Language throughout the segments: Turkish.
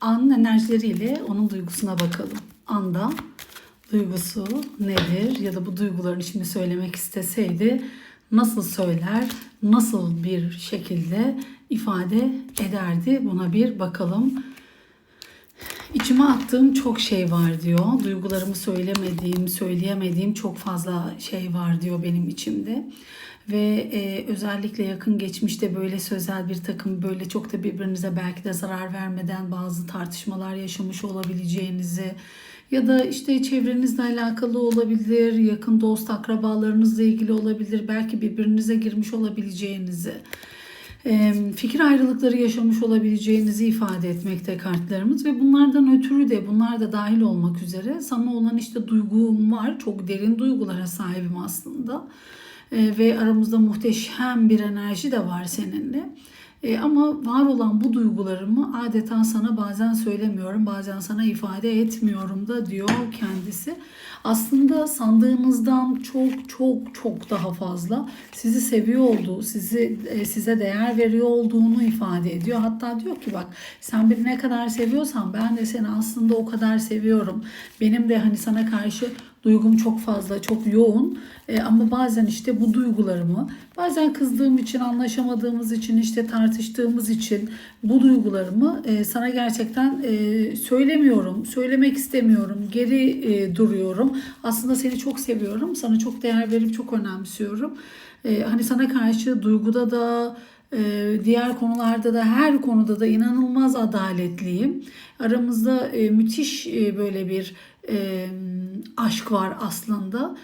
Anın enerjileriyle onun duygusuna bakalım. Anda duygusu nedir ya da bu duygularını şimdi söylemek isteseydi nasıl söyler, nasıl bir şekilde ifade ederdi buna bir bakalım. İçime attığım çok şey var diyor. Duygularımı söylemediğim, söyleyemediğim çok fazla şey var diyor benim içimde. Ve e, özellikle yakın geçmişte böyle sözel bir takım böyle çok da birbirinize belki de zarar vermeden bazı tartışmalar yaşamış olabileceğinizi ya da işte çevrenizle alakalı olabilir, yakın dost akrabalarınızla ilgili olabilir, belki birbirinize girmiş olabileceğinizi fikir ayrılıkları yaşamış olabileceğinizi ifade etmekte kartlarımız ve bunlardan ötürü de bunlar da dahil olmak üzere sana olan işte duygum var. Çok derin duygulara sahibim aslında. E, ve aramızda muhteşem bir enerji de var seninle. E, ama var olan bu duygularımı adeta sana bazen söylemiyorum, bazen sana ifade etmiyorum da diyor kendisi. Aslında sandığınızdan çok çok çok daha fazla sizi seviyor olduğu, sizi e, size değer veriyor olduğunu ifade ediyor. Hatta diyor ki bak sen beni ne kadar seviyorsan ben de seni aslında o kadar seviyorum. Benim de hani sana karşı duygum çok fazla, çok yoğun. E, ama bazen işte bu duygularımı, bazen kızdığım için, anlaşamadığımız için, işte tartıştığımız için bu duygularımı e, sana gerçekten e, söylemiyorum, söylemek istemiyorum, geri e, duruyorum. Aslında seni çok seviyorum, sana çok değer verip çok önemsiyorum. Hani sana karşı duyguda da, diğer konularda da her konuda da inanılmaz adaletliyim. Aramızda e, müthiş e, böyle bir e, aşk var aslında.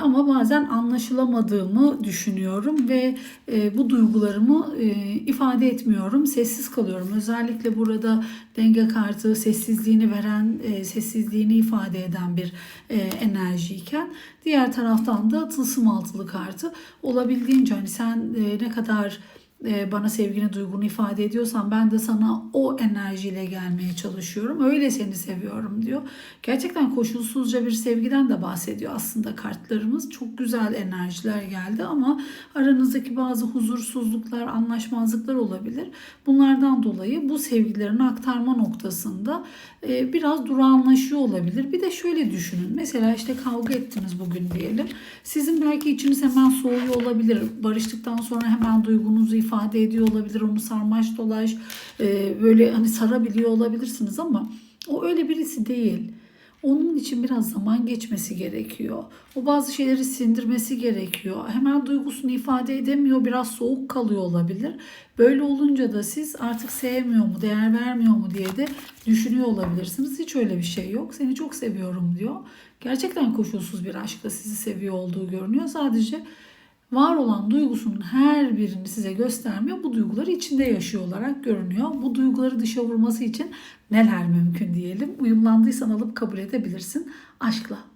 Ama bazen anlaşılamadığımı düşünüyorum ve bu duygularımı ifade etmiyorum. Sessiz kalıyorum. Özellikle burada denge kartı sessizliğini veren, sessizliğini ifade eden bir enerjiyken diğer taraftan da tılsım altılı kartı olabildiğince hani sen ne kadar bana sevgini, duygunu ifade ediyorsan ben de sana o enerjiyle gelmeye çalışıyorum. Öyle seni seviyorum diyor. Gerçekten koşulsuzca bir sevgiden de bahsediyor aslında kartlarımız. Çok güzel enerjiler geldi ama aranızdaki bazı huzursuzluklar, anlaşmazlıklar olabilir. Bunlardan dolayı bu sevgilerini aktarma noktasında e, biraz durağanlaşıyor olabilir. Bir de şöyle düşünün. Mesela işte kavga ettiniz bugün diyelim. Sizin belki içiniz hemen soğuyor olabilir. Barıştıktan sonra hemen duygunuzu ifade ediyor olabilir. Onu sarmaş dolaş e, böyle hani sarabiliyor olabilirsiniz ama o öyle birisi değil. Onun için biraz zaman geçmesi gerekiyor. O bazı şeyleri sindirmesi gerekiyor. Hemen duygusunu ifade edemiyor, biraz soğuk kalıyor olabilir. Böyle olunca da siz artık sevmiyor mu, değer vermiyor mu diye de düşünüyor olabilirsiniz. Hiç öyle bir şey yok. Seni çok seviyorum diyor. Gerçekten koşulsuz bir aşkla sizi seviyor olduğu görünüyor. Sadece var olan duygusunun her birini size göstermiyor. Bu duyguları içinde yaşıyor olarak görünüyor. Bu duyguları dışa vurması için neler mümkün diyelim. Uyumlandıysan alıp kabul edebilirsin aşkla.